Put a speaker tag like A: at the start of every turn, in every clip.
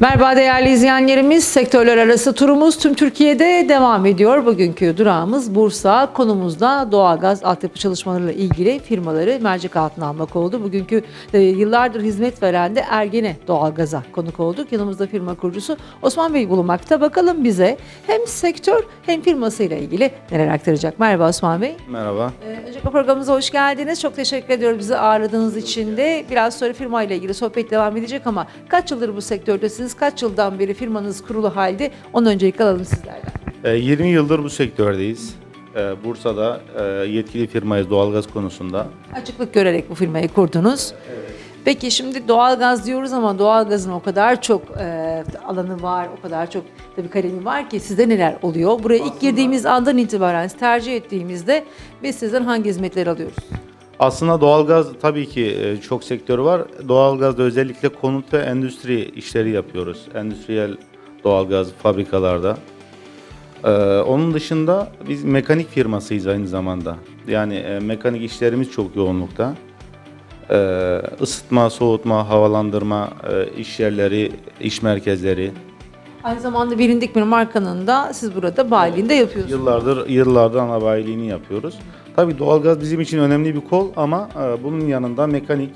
A: Merhaba değerli izleyenlerimiz. Sektörler arası turumuz tüm Türkiye'de devam ediyor. Bugünkü durağımız Bursa. Konumuzda doğalgaz altyapı çalışmalarıyla ilgili firmaları mercek altına almak oldu. Bugünkü e, yıllardır hizmet veren de Ergene Doğalgaz'a konuk olduk. Yanımızda firma kurucusu Osman Bey bulunmakta. Bakalım bize hem sektör hem firmasıyla ilgili neler aktaracak. Merhaba Osman Bey.
B: Merhaba.
A: Ee, Öncelikle programımıza hoş geldiniz. Çok teşekkür ediyoruz bizi ağırladığınız için de. Biraz sonra firmayla ilgili sohbet devam edecek ama kaç yıldır bu sektördesiniz? Kaç yıldan beri firmanız kurulu halde? Onu öncelikle alalım sizlerden.
B: Ee, 20 yıldır bu sektördeyiz. Ee, Bursa'da e, yetkili firmayız doğalgaz konusunda.
A: Açıklık görerek bu firmayı kurdunuz. Peki şimdi doğalgaz diyoruz ama doğalgazın o kadar çok e, alanı var, o kadar çok tabii kalemi var ki sizde neler oluyor? Buraya ilk girdiğimiz andan itibaren tercih ettiğimizde biz sizden hangi hizmetleri alıyoruz?
B: Aslında doğalgaz tabii ki e, çok sektörü var. Doğalgazda özellikle konut ve endüstri işleri yapıyoruz. Endüstriyel doğalgaz fabrikalarda. Ee, onun dışında biz mekanik firmasıyız aynı zamanda. Yani e, mekanik işlerimiz çok yoğunlukta. Ee, ısıtma, soğutma, havalandırma, e, iş yerleri, iş merkezleri,
A: Aynı zamanda bilindik bir markanın da siz burada bayiliğinde yapıyorsunuz.
B: Yıllardır yıllardır ana bayiliğini yapıyoruz. Tabii doğalgaz bizim için önemli bir kol ama e, bunun yanında mekanik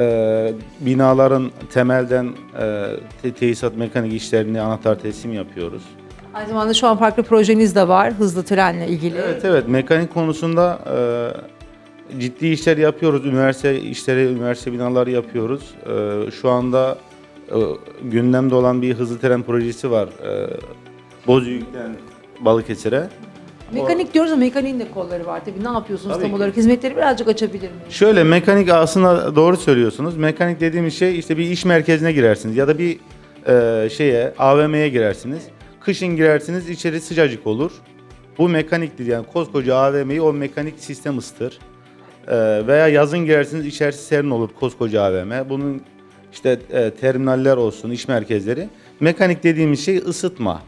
B: e, binaların temelden e, te- tesisat mekanik işlerini anahtar teslim yapıyoruz.
A: Aynı zamanda şu an farklı projeniz de var hızlı trenle ilgili.
B: Evet evet mekanik konusunda e, ciddi işler yapıyoruz. Üniversite işleri, üniversite binaları yapıyoruz. E, şu anda gündemde olan bir hızlı tren projesi var. E, Bozüyük'ten Balıkesir'e.
A: Mekanik diyoruz ama mekaniğin de kolları var tabii. Ne yapıyorsunuz
B: Tabii
A: tam
B: ki.
A: olarak? Hizmetleri birazcık açabilir miyim?
B: Şöyle mekanik aslında doğru söylüyorsunuz. Mekanik dediğimiz şey işte bir iş merkezine girersiniz ya da bir e, şeye AVM'ye girersiniz. Kışın girersiniz içeri sıcacık olur. Bu mekaniktir yani koskoca AVM'yi o mekanik sistem ısıtır. E, veya yazın girersiniz içerisi serin olur koskoca AVM. Bunun işte e, terminaller olsun, iş merkezleri. Mekanik dediğimiz şey ısıtma.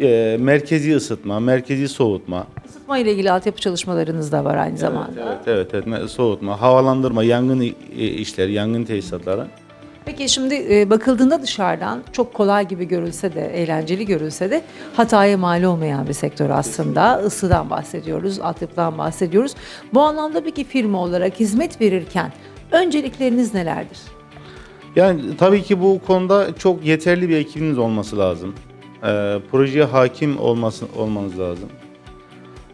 B: E, merkezi ısıtma, merkezi soğutma.
A: Isıtma ile ilgili altyapı çalışmalarınız da var aynı zamanda.
B: Evet, evet, evet. Me- Soğutma, havalandırma, yangın i- işleri, yangın tesisatları.
A: Peki şimdi e, bakıldığında dışarıdan çok kolay gibi görülse de, eğlenceli görülse de hataya mal olmayan bir sektör aslında. Isıdan bahsediyoruz, altyapıdan bahsediyoruz. Bu anlamda peki firma olarak hizmet verirken öncelikleriniz nelerdir?
B: Yani tabii ki bu konuda çok yeterli bir ekibiniz olması lazım. Ee, projeye hakim olması olmanız lazım.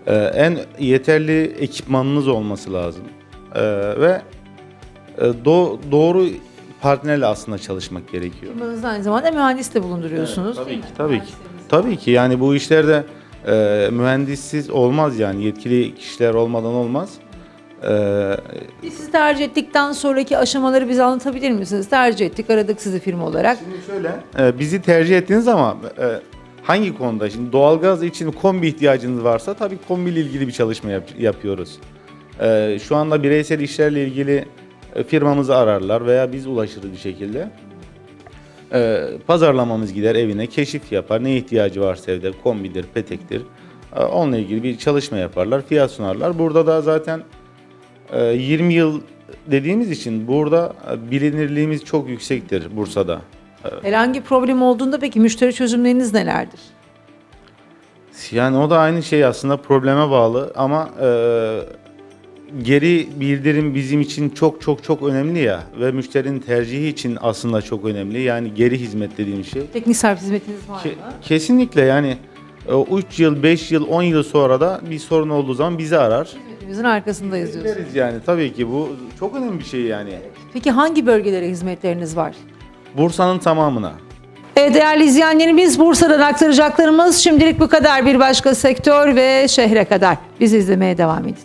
B: Ee, en yeterli ekipmanınız olması lazım. Ee, ve e, do- doğru partnerle aslında çalışmak gerekiyor.
A: Firmanızda aynı zamanda mühendis de bulunduruyorsunuz.
B: Tabii
A: değil
B: ki,
A: mi?
B: tabii ki. Tabii ki yani bu işlerde e, mühendissiz olmaz yani yetkili kişiler olmadan olmaz. Ee,
A: Biz tercih ettikten sonraki aşamaları bize anlatabilir misiniz? Tercih ettik, aradık sizi firma olarak.
B: Şimdi şöyle, e, bizi tercih ettiniz ama e, hangi konuda? Şimdi doğalgaz için kombi ihtiyacınız varsa tabii kombiyle ilgili bir çalışma yap- yapıyoruz. E, şu anda bireysel işlerle ilgili e, firmamızı ararlar veya biz ulaşırız bir şekilde. E, pazarlamamız gider evine, keşif yapar. Ne ihtiyacı varsa evde kombidir, petektir. E, onunla ilgili bir çalışma yaparlar, fiyat sunarlar. Burada da zaten 20 yıl dediğimiz için burada e, bilinirliğimiz çok yüksektir Bursa'da.
A: Herhangi bir problem olduğunda peki müşteri çözümleriniz nelerdir?
B: Yani o da aynı şey aslında probleme bağlı ama e, geri bildirim bizim için çok çok çok önemli ya ve müşterinin tercihi için aslında çok önemli. Yani geri hizmet dediğim şey.
A: Teknik servis hizmetiniz var
B: Ke-
A: mı?
B: kesinlikle yani 3 yıl, 5 yıl, 10 yıl sonra da bir sorun olduğu zaman bizi arar.
A: Hizmetimizin arkasındayız diyorsunuz.
B: Deriz yani tabii ki bu çok önemli bir şey yani.
A: Peki hangi bölgelere hizmetleriniz var?
B: Bursa'nın tamamına.
A: Evet, değerli izleyenlerimiz Bursa'dan aktaracaklarımız şimdilik bu kadar. Bir başka sektör ve şehre kadar. Bizi izlemeye devam edin.